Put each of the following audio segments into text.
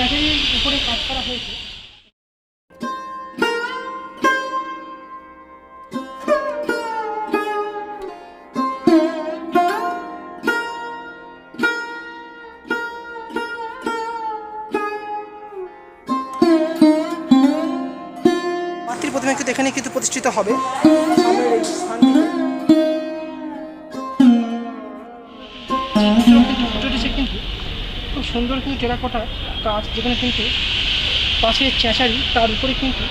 চ্যাটারির উপরে কাজ করা হয়েছে। প্রতিমা কিন্তু এখানে কিন্তু প্রতিষ্ঠিত হবে। সুন্দর কিন্তু টেরাকোটা কাজ যেখানে কিন্তু পাশে চেঁচারি তার উপরে কিন্তু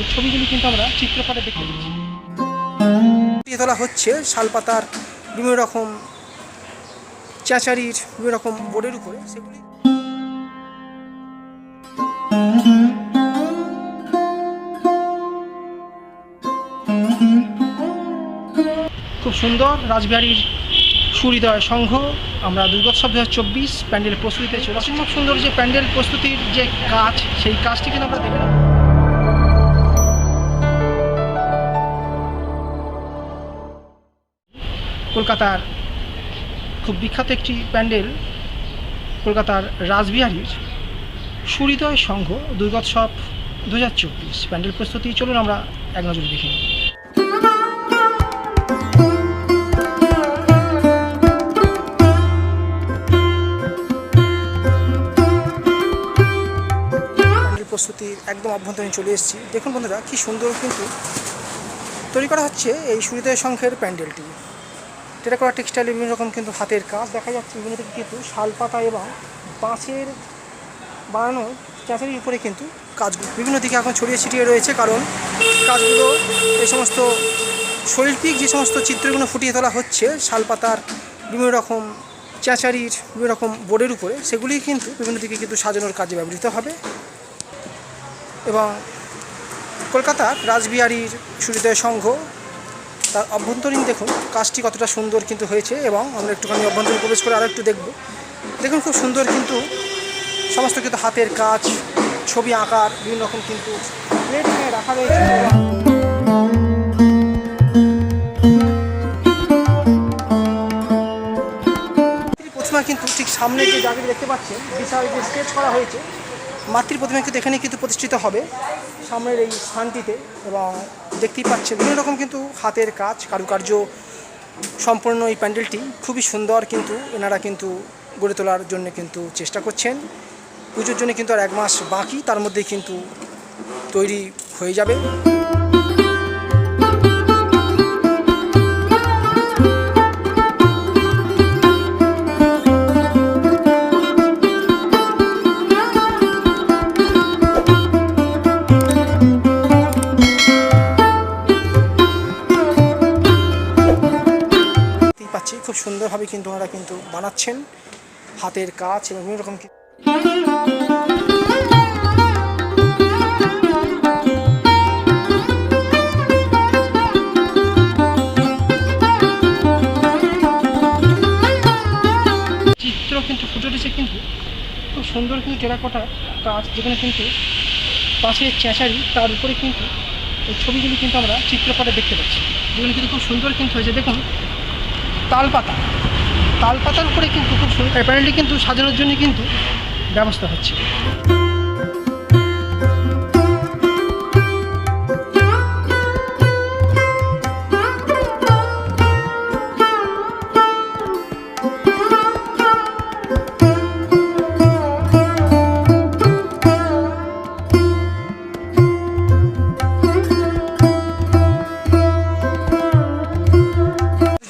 এই ছবিগুলি কিন্তু আমরা চিত্রপটে দেখতে পাচ্ছি। তোলা হচ্ছে শালপাতার বিভিন্ন রকম চেঁচারির বিভিন্ন রকম বোর্ডের উপরে সেগুলি। খুব সুন্দর রাজবিহারীর সূর্যোদয় সংঘ, আমরা দুর্গোৎসব দু হাজার চব্বিশ প্যান্ডেল প্রস্তুতিতে চলে খুব সুন্দর যে প্যান্ডেল প্রস্তুতির যে কাজ, সেই কাজটি কিন্তু আমরা দেখলাম। কলকাতার খুব বিখ্যাত একটি প্যান্ডেল, কলকাতার রাসবিহারীর সূর্যোদয় সংঘ দুর্গোৎসব দু হাজার চব্বিশ। প্যান্ডেল প্রস্তুতি, চলুন আমরা এক নজরে দেখে নিই। প্রস্তুতির একদম অভ্যন্তরীণ চলে এসেছি। দেখুন বন্ধুরা, কি সুন্দর কিন্তু তৈরি করা হচ্ছে এই সূর্যোদয় সংঘের প্যান্ডেলটি। টেরাকোটা টেক্সটাইলের বিভিন্ন রকম কিন্তু হাতের কাজ। দেখা যাচ্ছে বিভিন্ন থেকে কিন্তু শালপাতা এবং বাঁশের বানানো চাঁচারির উপরে কিন্তু কাজগুলো। বিভিন্ন দিকে এখন ছড়িয়ে ছিটিয়ে রয়েছে কারণ কাজগুলো এই সমস্ত শৈল্পিক যে সমস্ত চিত্রগুলো ফুটিয়ে তোলা হচ্ছে শালপাতার বিভিন্ন রকম চেঁচারির বিভিন্ন রকম বোর্ডের উপরে, সেগুলি কিন্তু বিভিন্ন দিকে কিন্তু সাজানোর কাজে ব্যবহৃত হবে। এবং কলকাতার রাসবিহারীর সূর্যোদয় সংঘ, তার অভ্যন্তরীণ দেখুন, কাজটি কতটা সুন্দর কিন্তু হয়েছে এবং আমরা একটুখানি অভ্যন্তরীণ প্রবেশ করে আরও একটু দেখব। দেখুন খুব সুন্দর কিন্তু সমস্ত কিন্তু হাতের কাজ, ছবি আঁকার বিভিন্ন রকম কিন্তু প্লেট রাখা রয়েছে। প্রতিমা কিন্তু ঠিক সামনে যে জায়গাটি দেখতে পাচ্ছেন, বিশাল যে স্কেচ করা হয়েছে মাতৃ প্রতিমা কিন্তু এখানে কিন্তু প্রতিষ্ঠিত হবে, সামনের এই স্থানটিতে এবং দেখতেই পাচ্ছেন বিভিন্ন রকম কিন্তু হাতের কাজ, কারুকার্য সম্পূর্ণ এই প্যান্ডেলটি। খুবই সুন্দর কিন্তু এনারা কিন্তু গড়ে তোলার জন্য কিন্তু চেষ্টা করছেন। পুজোর জন্য কিন্তু আর এক মাস বাকি, তার মধ্যেই কিন্তু তৈরি হয়ে যাবে। সুন্দরভাবে কিন্তু ওনারা কিন্তু বানাচ্ছেন হাতের কাজ এবং বিভিন্ন রকম চিত্র কিন্তু ফুটে উঠেছে কিন্তু খুব সুন্দর কিন্তু টেরাকোটা কাজ, যেখানে কিন্তু পাশে চেঁচারি, তার উপরে কিন্তু এই ছবিগুলি কিন্তু আমরা চিত্রপটে দেখতে পাচ্ছি। যেগুলো কিন্তু খুব সুন্দর কিন্তু হয়েছে। দেখুন, তালপাতা। তালপাতার উপরে কিন্তু খুব সুন্দর প্যানেলটি কিন্তু সাজানোর জন্য কিন্তু ব্যবস্থা হচ্ছে।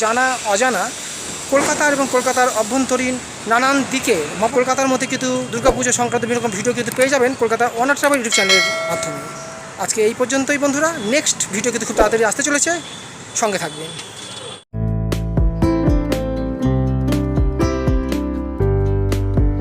জানা অজানা কলকাতার এবং কলকাতার অভ্যন্তরীণ নানান দিকে বা কলকাতার মধ্যে কিন্তু দুর্গাপুজো সংক্রান্ত বিভিন্ন রকম ভিডিও কিন্তু পেয়ে যাবেন কলকাতা অনার ট্রাভেল ইউটিউব চ্যানেলের মাধ্যমে। আজকে এই পর্যন্তই বন্ধুরা। নেক্সট ভিডিও কিন্তু খুব তাড়াতাড়ি আসতে চলেছে। সঙ্গে থাকবেন।